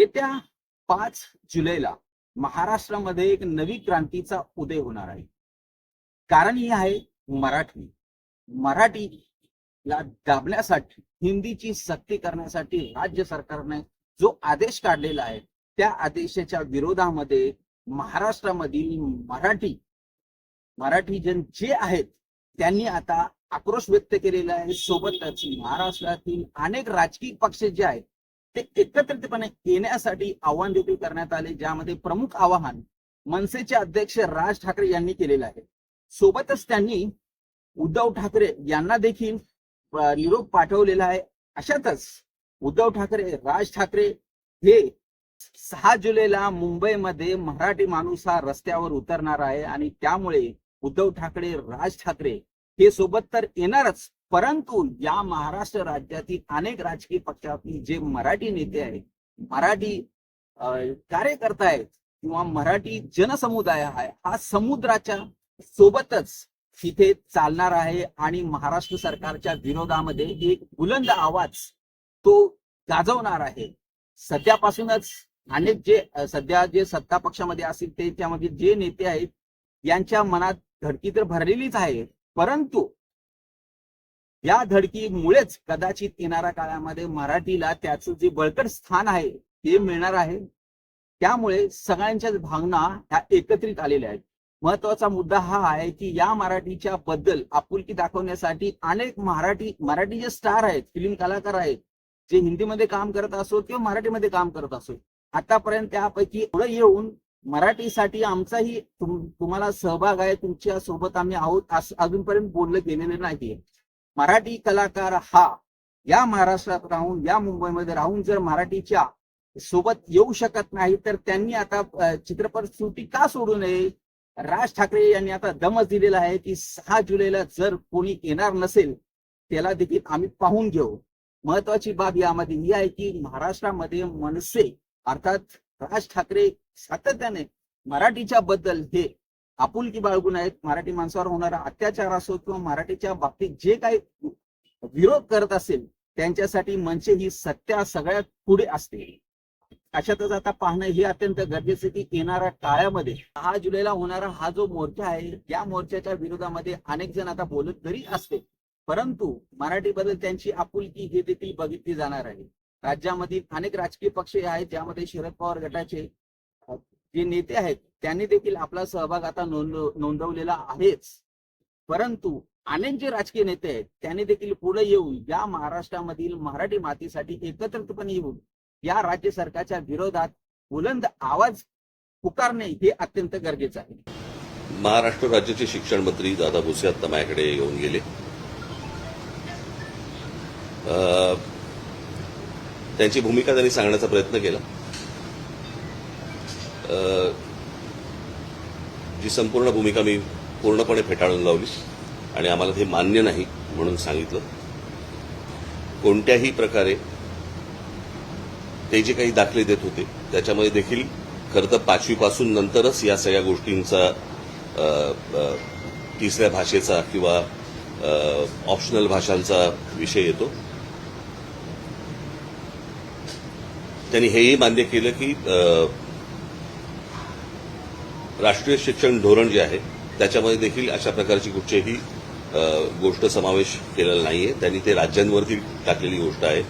येत्या पाच जुलैला महाराष्ट्रामध्ये एक नवी क्रांतीचा उदय होणार आहे. कारण ही आहे मराठी. मराठीला दाबण्यासाठी हिंदीची सक्ती करण्यासाठी राज्य सरकारने जो आदेश काढलेला आहे त्या आदेशाच्या विरोधामध्ये महाराष्ट्रामधील मराठी मराठी जन जे आहेत त्यांनी आता आक्रोश व्यक्त केलेला आहे. सोबतच महाराष्ट्रातील अनेक राजकीय पक्ष जे आहेत ते एकत्रितपणे येण्यासाठी आव्हान देखील करण्यात आले ज्यामध्ये प्रमुख आवाहन मनसेचे अध्यक्ष राज ठाकरे यांनी केलेलं आहे. सोबतच त्यांनी उद्धव ठाकरे यांना देखील निरोप पाठवलेला आहे. अशातच उद्धव ठाकरे राज ठाकरे हे सहा जुलैला मुंबईमध्ये मराठी माणूस हा रस्त्यावर उतरणार आहे आणि त्यामुळे उद्धव ठाकरे राज ठाकरे हे सोबत तर येणारच परंतु या महाराष्ट्र राज्यातील अनेक राजकीय पक्षातील जे मराठी नेते आहेत मराठी कार्यकर्ता आहेत किंवा मराठी जनसमुदाय आहे हा समुद्राच्या सोबतच तिथे चालणार आहे आणि महाराष्ट्र सरकारच्या विरोधामध्ये एक बुलंद आवाज तो गाजवणार आहे. सध्यापासूनच अनेक जे सध्या जे सत्ता पक्षामध्ये असतील ते त्यामध्ये जे नेते आहेत यांच्या मनात धडकी तर भरलेलीच आहे परंतु या धडकीमुळेच कदाचित येणाऱ्या काळामध्ये मराठीला त्याचं जे बळकट स्थान आहे ते मिळणार आहे. त्यामुळे सगळ्यांच्याच भावना ह्या एकत्रित आलेल्या आहेत. महत्त्वाचा मुद्दा हा आहे की या मराठीच्या बद्दल आपुलकी दाखवण्यासाठी अनेक मराठी मराठी जे स्टार आहेत फिल्म कलाकार आहेत जे हिंदीमध्ये काम करत असो किंवा मराठीमध्ये काम करत असो आतापर्यंत त्यापैकी पुढे येऊन मराठीसाठी आमचाही तुम- तुम्हाला सहभाग आहे तुमच्यासोबत आम्ही आहोत असं अजूनपर्यंत बोललं गेलेलं नाहीये. मराठी कलाकार हा या महाराष्ट्रात राहून या मुंबईमध्ये राहून जर मराठीच्या सोबत येऊ शकत नाही तर त्यांनी आता चित्रपट सुटी का सोडू नये? राज ठाकरे यांनी आता दमच दिलेला आहे की सहा जुलैला जर कोणी येणार नसेल त्याला देखील आम्ही पाहून घेऊ. महत्वाची बाब यामध्ये ही आहे की महाराष्ट्रामध्ये मनसे अर्थात राज ठाकरे सातत्याने मराठीच्या बद्दल हे आपुलकी बाळगून आहेत मराठी माणसावर होणारा अत्याचार असो किंवा मराठीच्या बाबतीत जे काही विरोध करत असेल त्यांच्यासाठी मनसे ही सत्या सगळ्यात पुढे असते. अशातच आता पाहणं हे अत्यंत गरजेचं की येणाऱ्या काळामध्ये सहा जुलैला होणारा हा जो मोर्चा आहे या मोर्चाच्या विरोधामध्ये अनेक जण आता बोलत तरी असते. परंतु मराठीबद्दल त्यांची आपुलकी हे देखील बघितली जाणार आहे. राज्यामधील अनेक राजकीय पक्ष आहेत ज्यामध्ये शरद पवार गटाचे जे नेते आहेत त्यांनी देखील आपला सहभाग आता नोंद नोंदवलेला आहेच. परंतु अनेक जे राजकीय नेते आहेत त्यांनी देखील पुढे येऊन या महाराष्ट्रामधील मराठी मातीसाठी एकत्रितपणे येऊन या राज्य सरकारच्या विरोधात बुलंद आवाज पुकारणे हे अत्यंत गरजेचं आहे. महाराष्ट्र राज्याचे शिक्षण मंत्री दादा भुसे आता माझ्याकडे येऊन गेले. त्यांची भूमिका त्यांनी सांगण्याचा प्रयत्न केला. अ, जी संपूर्ण भूमिका मी पूर्णपणे फेटाळून लावली आणि आम्हाला ते मान्य नाही म्हणून सांगितलं. कोणत्याही प्रकारे ते जे काही दाखले देत होते त्याच्यामध्ये देखील खरं तर पाचवीपासून नंतरच या सगळ्या गोष्टींचा तिसऱ्या भाषेचा किंवा ऑप्शनल भाषांचा विषय येतो. त्यांनी हेही मान्य केलं की राष्ट्रीय शिक्षण धोरण जे आहे त्याच्यामध्ये देखील अशा प्रकारची कुठचीही गोष्ट समावेश केलेला नाहीये. त्यांनी ते राज्यांवरती टाकलेली गोष्ट आहे.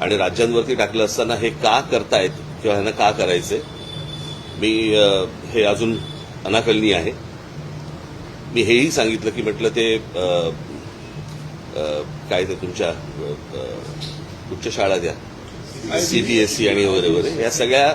आणि राज्यांवरती टाकलं असताना हे का करतायत किंवा ह्यांना का करायचंय? मी हे अजून अनाकलनीय आहे. मी हेही सांगितलं की म्हटलं ते काय ते तुमच्या उच्च शाळा द्या. सीबीएसई आणि वगैरे वगैरे. या सगळ्या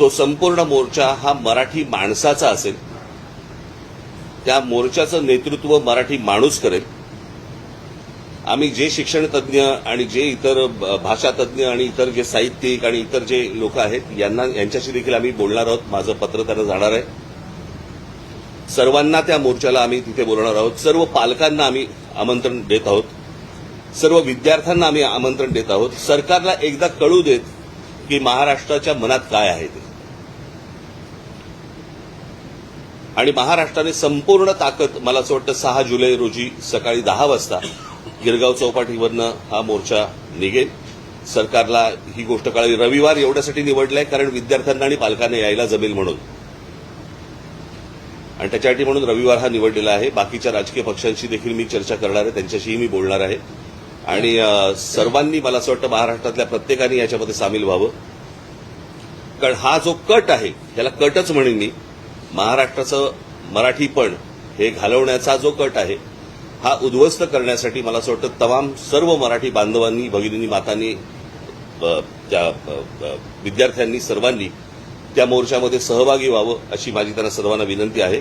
तो संपूर्ण मोर्चा हा मराठी माणसाचा असेल. त्या मोर्चाचं नेतृत्व मराठी माणूस करेल. आम्ही जे शिक्षण तज्ज्ञ आणि जे इतर ब- भाषा आणि इतर जे साहित्यिक आणि इतर जे लोक आहेत यांना यांच्याशी देखील आम्ही बोलणार आहोत. माझं पत्र त्यांना जाणार आहे. सर्वांना त्या मोर्चाला आम्ही तिथे बोलणार आहोत. सर्व पालकांना आम्ही आमंत्रण देत आहोत. सर्व विद्यार्थ्यांना आम्ही आमंत्रण देत आहोत. सरकारला एकदा कळू देत की महाराष्ट्राच्या मनात काय आहे ते. आणि महाराष्ट्राने संपूर्ण ताकद मला असं वाटतं सहा जुलै रोजी सकाळी दहा वाजता गिरगाव चौपाटीवरनं हा मोर्चा निघेल. सरकारला ही गोष्ट कळावी. रविवार एवढ्यासाठी निवडलाय कारण विद्यार्थ्यांना आणि पालकांना यायला जमेल म्हणून. आणि त्याच्यासाठी म्हणून रविवार हा निवडलेला आहे. बाकीच्या राजकीय पक्षांशी देखील मी चर्चा करणार आहे. त्यांच्याशीही मी बोलणार आहे. आणि सर्वांनी मला असं वाटतं महाराष्ट्रातल्या प्रत्येकाने याच्यामध्ये सामील व्हावं. कारण हा जो कट आहे त्याला कटच म्हणेन मी. महाराष्ट्राचं मराठीपण हे घालवण्याचा जो कट आहे हा उद्ध्वस्त करण्यासाठी मला असं वाटतं तमाम सर्व मराठी बांधवांनी भगिनींनी मातांनी त्या विद्यार्थ्यांनी सर्वांनी त्या मोर्चामध्ये सहभागी व्हावं अशी माझी त्यांना सर्वांना विनंती आहे.